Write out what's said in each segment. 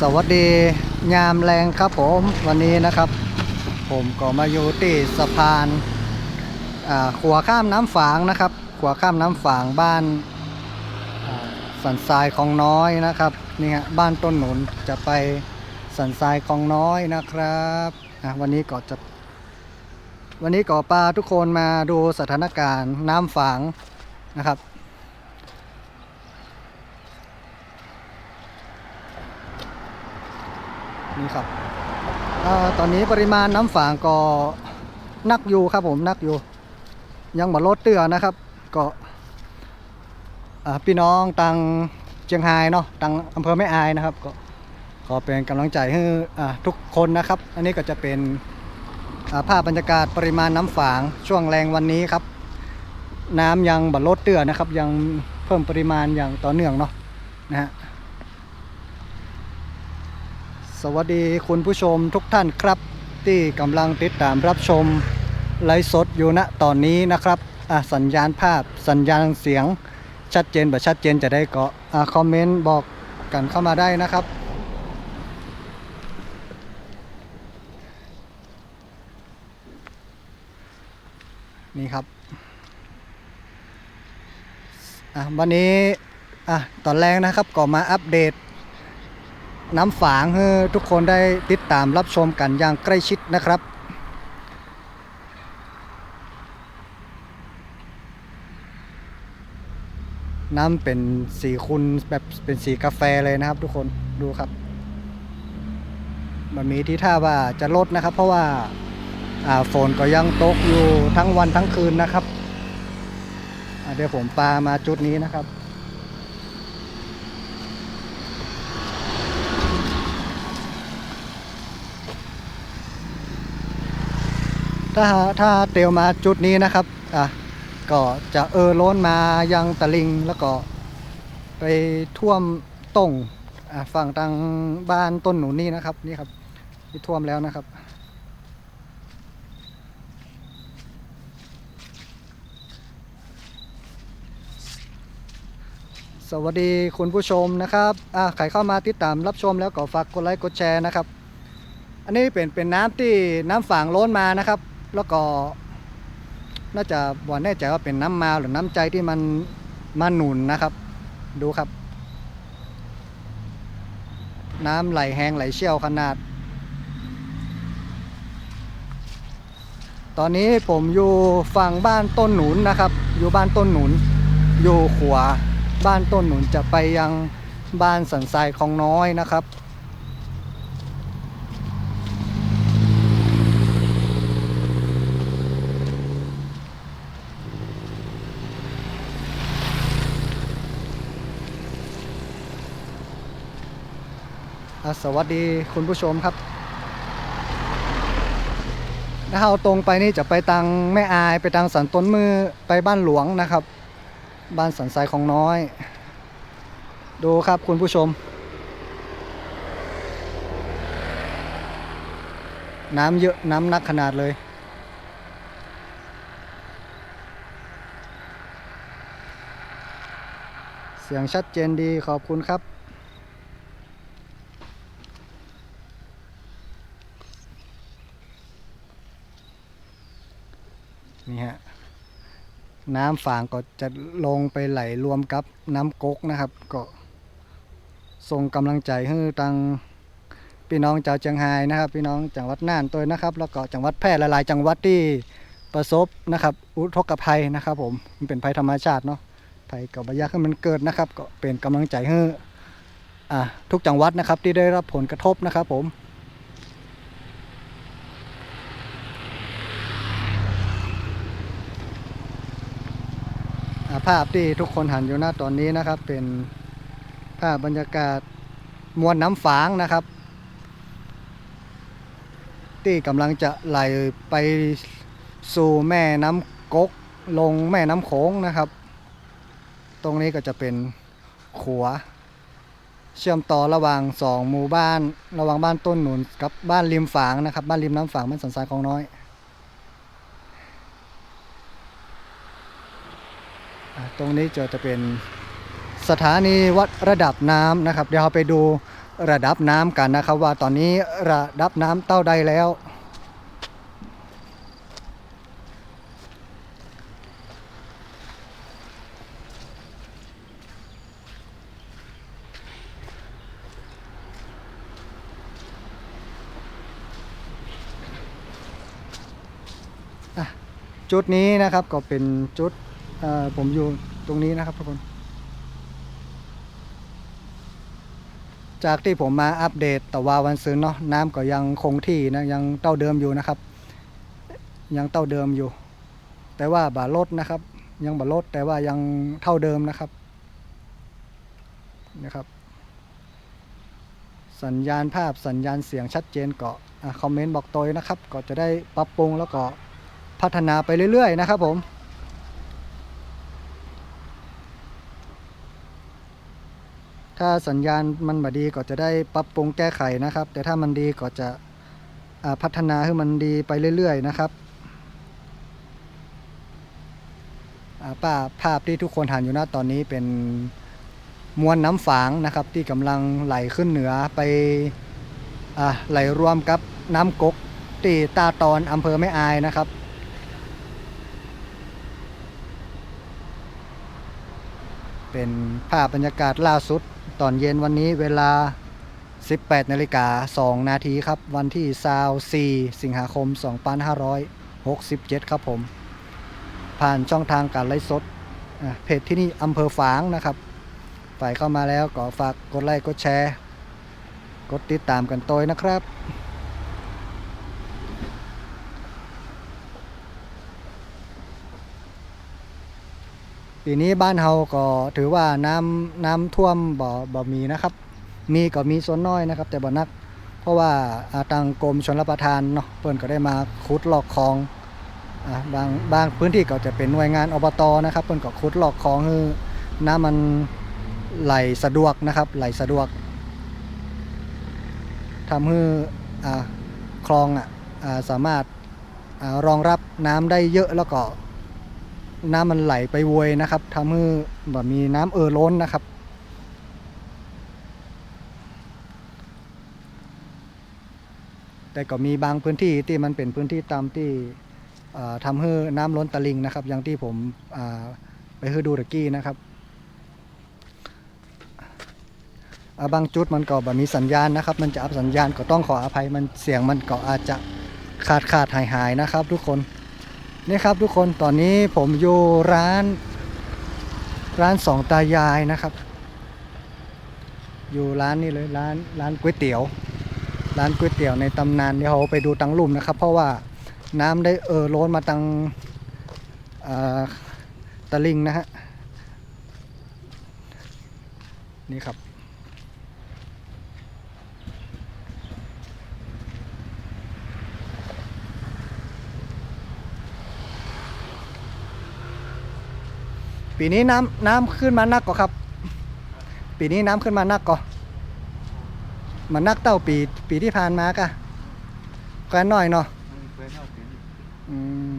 สวัสดียามแรงครับผมวันนี้นะครับ ผมก็มาอยู่ที่สะพานขัวข้ามน้ำฝางนะครับ ขัวข้ามน้ำฝางบ้านสันทรายคลองน้อยนะครับนี่ฮะบ้านต้นหนุนจะไปสันทรายคลองน้อยนะครับวันนี้ก็จะวันนี้ก็ปลาทุกคนมาดูสถานการณ์น้ำฝางนะครับ นี่ครับอตอนนี้ปริมาณน้ำฝางก็นักอยู่ครับผมนักอยู่ ยังบ่ลดเตื้อนะครับก็พี่น้องตังเชียงรายเนาะตังอำเภอแม่อายนะครับ ก็ขอเป็นกำลังใจให้ทุกคนนะครับ อันนี้ก็จะเป็นภาพบรรยากาศปริมาณน้ำฝางช่วงแรงวันนี้ครับ น้ำยังบ่ลดเตื้อนะครับ ยังเพิ่มปริมาณอย่างต่อเนื่องเนาะนะฮะ สวัสดีคุณผู้ชมทุกท่านครับ ที่กำลังติดตามรับชมไลฟ์สดอยู่ณตอนนี้นะครับอะสัญญาณภาพสัญญาณเสียงชัดเจนแบบชัดเจนจะได้ก็อะคอมเมนต์บอกกันเข้ามาได้นะครับนี่ครับอะวันนี้อะตอนแรกนะครับก็มาอัปเดต น้ำฝางให้ทุกคนได้ติดตามรับชมกันอย่างใกล้ชิดนะครับ น้ำเป็นสีคุณแบบเป็นสีกาแฟเลยนะครับทุกคนดูครับ มันมีที่ท่าว่าจะลดนะครับ เพราะว่าฝนก็ยังตกอยู่ทั้งวันทั้งคืนนะครับเดี๋ยวผมปามาจุดนี้นะครับ ถ้าถ้าเตียวมาจุดนี้นะครับอะก็จะเออล้นมายังตะลิงแล้วก็ไปท่วมตรงอะฝั่งทางบ้านต้นหนุนนี่นะครับนี่ครับที่ท่วมแล้วนะครับสวัสดีคุณผู้ชมนะครับอะใครเข้ามาติดตามรับชมแล้วก็ฝากกดไลค์กดแชร์นะครับ อันนี้เป็นเป็นน้ำที่น้ำฝางล้นมานะครับ แล้วก็น่าจะบ่แน่ใจว่าเป็นน้ำมาหรือน้ำใจที่มันมาหนุนนะครับ ดูครับ น้ำไหลแหงไหลเชี่ยวขนาด ตอนนี้ผมอยู่ฝั่งบ้านต้นหนุนนะครับ อยู่บ้านต้นหนุน อยู่ขวาบ้านต้นหนุนจะไปยังบ้านสันทรายคลองน้อยนะครับ สวัสดีคุณผู้ชมครับถ้าเราตรงไปนี่จะไปตังแม่อายไปตังสันต้นมือไปบ้านหลวงนะครับ บ้านสันทรายของน้อย ดูครับคุณผู้ชม น้ำเยอะน้ำนักขนาดเลย เสียงชัดเจนดีขอบคุณครับ นี่ฮะ น้ำฝางก็จะลงไปไหลรวมกับน้ำก๊กนะครับ ก็ส่งกำลังใจให้ทางพี่น้องชาวเชียงรายนะครับ พี่น้องจังหวัดน่านตัวนะครับ แล้วก็จังหวัดแพร่หลายๆ จังหวัดที่ประสบนะครับ อุทกภัยนะครับผมมันเป็นภัยธรรมชาติเนาะภัยกับบายากให้มันเกิดนะครับ ก็เป็นกำลังใจให้ทุกจังหวัดนะครับที่ได้รับผลกระทบนะครับผม ภาพที่ทุกคนหันอยู่หน้าตอนนี้นะครับ เป็นภาพบรรยากาศมวลน้ำฝางนะครับ ที่กำลังจะไหลไปสู่แม่น้ำกกลงแม่น้ำโขงนะครับ ตรงนี้ก็จะเป็นขัว เชื่อมต่อระหว่างสองหมู่บ้าน ระหว่างบ้านต้นหนุนกับบ้านริมฝางนะครับ บ้านริมน้ำฝางบ้านสันทรายของน้อย อ่า ตรงนี้จะจะเป็นสถานีวัดระดับน้ำนะครับ เดี๋ยวเราไปดูระดับน้ำกันนะครับ ว่าตอนนี้ระดับน้ำเต้าใดแล้วจุดนี้นะครับก็เป็นจุด ผมอยู่ตรงนี้นะครับทุกคน จากที่ผมมาอัปเดตต่ว่าวันซื้อเนาะน้ำก็ยังคงที่นะยังเต้าเดิมอยู่นะครับ ยังเต้าเดิมอยู่ แต่ว่าบาลดนะครับ ยังบาลดแต่ว่ายังเท่าเดิมนะครับนะครับ สัญญาณภาพสัญญาณเสียงชัดเจนก็อะคอมเมนต์บอกตัวนะครับ ก็จะได้ปรับปรุงแล้วก็พัฒนาไปเรื่อยๆนะครับผม ถ้าสัญญาณมันบดีก็จะได้ปรับปรุงแก้ไขนะครับ แต่ถ้ามันดีก็จะพัฒนาให้มันดีไปเรื่อยๆนะครับป้าภาพที่ทุกคนหันอยู่หน้าตอนนี้เป็นมวลน้ำฝางนะครับ ที่กำลังไหลขึ้นเหนือไปอไหลรวมกับน้ำกกที่ตาตอนอำเภอแม่อายนะครับเป็นภาพบรรยากาศล่าสุด ตอนเย็นวันนี้เวลา 18นาฬิกา2นาทีครับ วันที่24สิงหาคม 2567 ครับผม ผ่านช่องทางการไลฟ์สดเพจที่นี่อำเภอฝางนะครับฝ่ายเข้ามาแล้วก็ฝากกดไลค์กดแชร์ กดติดตามกันตัวนะครับ ปีนี้บ้านเฮาก็ถือว่าน้ำน้ำท่วมบ่บ่มีนะครับ มีก็มีส่วนน้อยนะครับ แต่บ่นัก เพราะว่าอ่าทางกรมชลประทานเนาะเพิ่นก็ได้มาขุดลอกคลองอบางบางพื้นที่ก็จะเป็นหน่วยงานอบตนะครับเพิ่นก็ขุดลอกคลองให้น้ำมันไหลสะดวกนะครับ ไหลสะดวกทำให้คลองอะอ่าสามารถอรองรับน้ำได้เยอะแล้วก็ น้ำมันไหลไปโวยนะครับทำให้แบบมีน้ำเอ่อล้นนะครับ แต่ก็มีบางพื้นที่ที่มันเป็นพื้นที่ตามที่ทำให้น้ำล้นตลิ่งนะครับ อย่างที่ผมไปให้ดูตะกี้นะครับาบางจุดมันก็แบบมีสัญญาณนะครับ มันจะอัพสัญญาณก็ต้องขออภัยมันเสียงมันก็อาจจะขาดขาดหายหายนะครับ ทุกคน นี่ครับทุกคนตอนนี้ผมอยู่ร้าน ร้านสองตายายนะครับ อยู่ร้านนี้เลยร้านร้านก๋วยเตี๋ยว ร้านก๋วยเตี๋ยวในตำนานเดี๋ยวเราไปดูตังลุ่มนะครับ เพราะว่าน้ำได้เออล้นมาตังอ่อตะลิงนะฮะนี่ครับ ปีนี้น้ำน้ำขึ้นมานักกว่าครับ ปีนี้น้ำขึ้นมานักกว่ามันนักเต้าปีปีที่ผ่านมากะก็น้อยเนาะมันเคยเท่าปีนี้อืม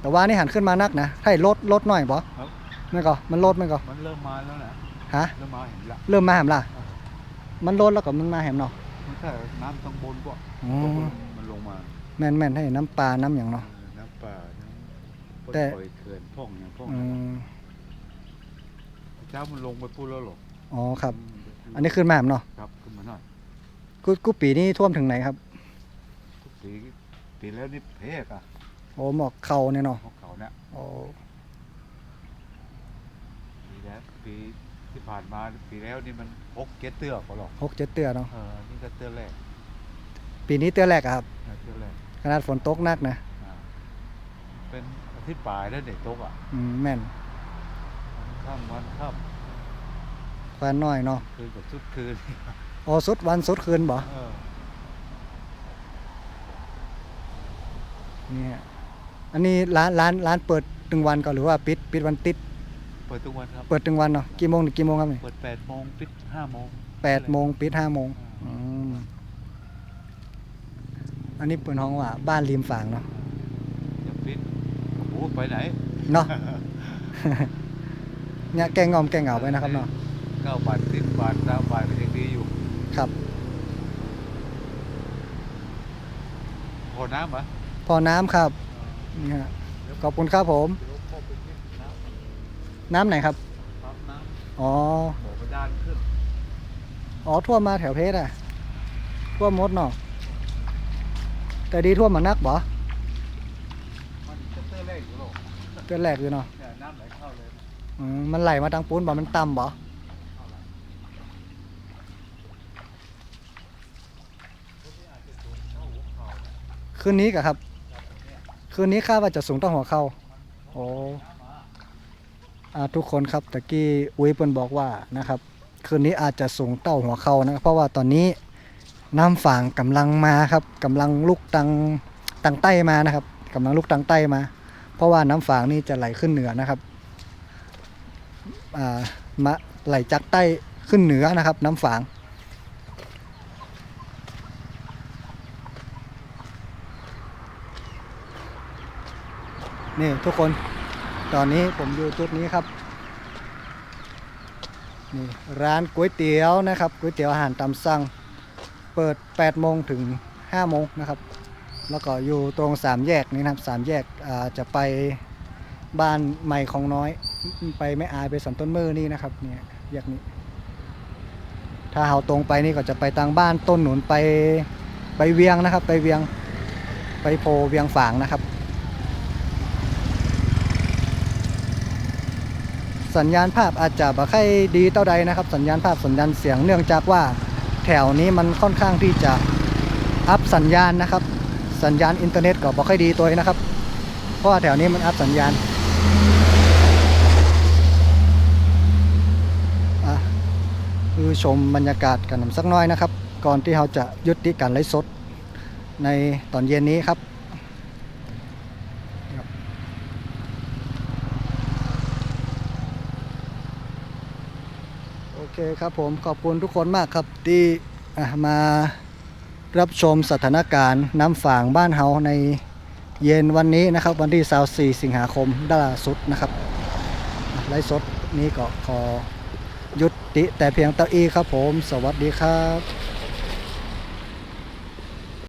แต่ว่านี่หันขึ้นมานักนะให้ลดลดหน่อยบ่ครับไม่ก็มันลดไม่ก็มันเริ่มมาแล้วนะฮะเริ่มมาเห็นละเริ่มมาแหมล่ะมันลดแล้วก็มันมาแหมเนาะมันแค่น้ำต้องบนพวกอ๋อมันลงมาแม่นแม่นให้น้ำปลาน้ำอย่างเนาะน้ำป่าน้ำแต่ปล่อยเขื่อนพ่องอย่างพ่องอืม เช้ามันลงไปพูดแล้วหรออ๋อครับ อันนี้ขึ้นมาแหมเนาะครับขึ้นมาหน่อยกูกูปีนี้ท่วมถึงไหนครับทุกปีปีแล้วนี่เพกอะโอ้หมอกเข่าเนี่ยเนาะของเขาเนี่ยโอ้ปีแล้วปีที่ผ่านมาปีแล้วนี่มันหกเก็ตเตื้อก็หรอกหกเจ็ดเตือเนาะเออนี่ก็เตื้อแรก ปีนี้เตือแรกอะครับนะเตื้อแรกขนาดฝนตกหนักนะอ่าเป็นอาทิตย์ปลายแล้วเด็กตกอะอืมแม่นวัน ข้ามวันข้ามควานน้อยเนาะคืนกับสุดคืนโอ้สุดวันสุดคืนบ่ เออเนี่ย อันนี้ร้านร้านร้านเปิดถึงวันก่อนหรือว่าปิดปิดวันติด เปิดทุกวันครับ เปิดถึงวันเนาะ กี่โมงถึงกี่โมงครับนี่เปิดแปดโมงปิดห้าโมงแปดโมงปิดห้าโมงอืมอันนี้เปิดห้องว่าบ้านริมฝั่งเนาะจะปิดโอ้โหไปไหน เนาะ เนี่ยแกงงอมแกงเหงาไปนะครับเนาะเก้าบาทสิบบาทสามบาทก็ยังดีอยู่ครับพอน้ำเหรอพอน้ำครับนี่ฮะขอบคุณครับผมเดี๋ยวพ่อไปกินน้น้ำไหนครับำปั๊มน้อ๋อำบ่อบาดาลขึ้นอ๋อท่วมมาแถวเพชรอะท่วมหมดเนาะแต่ดีท่วมมานักบ่มันจะเตอร์แรกอยู่หรอกเตือนแรกอยู่เนาะเนี่ยน้ำไหลเข้าเลย อืมมันไหลมาทางปูนบ่ มันต่ำบ่ คืนนี้กะครับ คืนนี้คาดว่าจะสูงต้องหัวเข่าโอ้อาทุกคนครับตะกี้อุ้ยเปิ้นบอกว่านะครับ คืนนี้อาจจะสูงเต้าหัวเข่านะครับเพราะว่าตอนนี้น้ำฝางกำลังมาครับกำลังลุกตังตังใต้มานะครับกำลังลุกตังใต้มา เพราะว่าน้ำฝางนี่จะไหลขึ้นเหนือนะครับ มาไหลจากใต้ขึ้นเหนือนะครับ น้ำฝางนี่ทุกคนตอนนี้ผมอยู่จุดนี้ครับนี่ร้านก๋วยเตี๋ยวนะครับก๋วยเตี๋ยวอาหารตามสั่ง เปิด 8 โมงถึง 5 โมงนะครับ แล้วก็อยู่ตรง 3 แยกนี้นะครับ 3 แยกจะไปบ้านใหม่ของน้อย ไปไม่อายไปสันต้นมือนี่นะครับเนี่ยแยกนี้ ถ้าเราตรงไปนี่ก็จะไปทางบ้านต้นหนุนไปไปเวียงนะครับ ไปเวียงไปโพเวียงฝางนะครับ สัญญาณภาพอาจจะบ่ค่อยดีเท่าใดนะครับ สัญญาณภาพสัญญาณเสียงเนื่องจากว่าแถวนี้มันค่อนข้างที่จะอัพสัญญาณนะครับ สัญญาณอินเทอร์เน็ตก็บ่ค่อยดีตัวนะครับ เพราะว่าแถวนี้มันอัพสัญญาณอะ คือชมบรรยากาศกันสักน้อยนะครับ ก่อนที่เราจะยุติการไลฟ์สดในตอนเย็นนี้ครับโอเคครับผมขอบคุณทุกคนมากครับที่มารับชมสถานการณ์น้ำฝางบ้านเฮาในเย็นวันนี้นะครับ วันที่ 24 สิงหาคมล่าสุดนะครับไลฟ์สดนี้ก็ขอ ติแต่เพียงเต่าอี้ครับผม สวัสดีครับ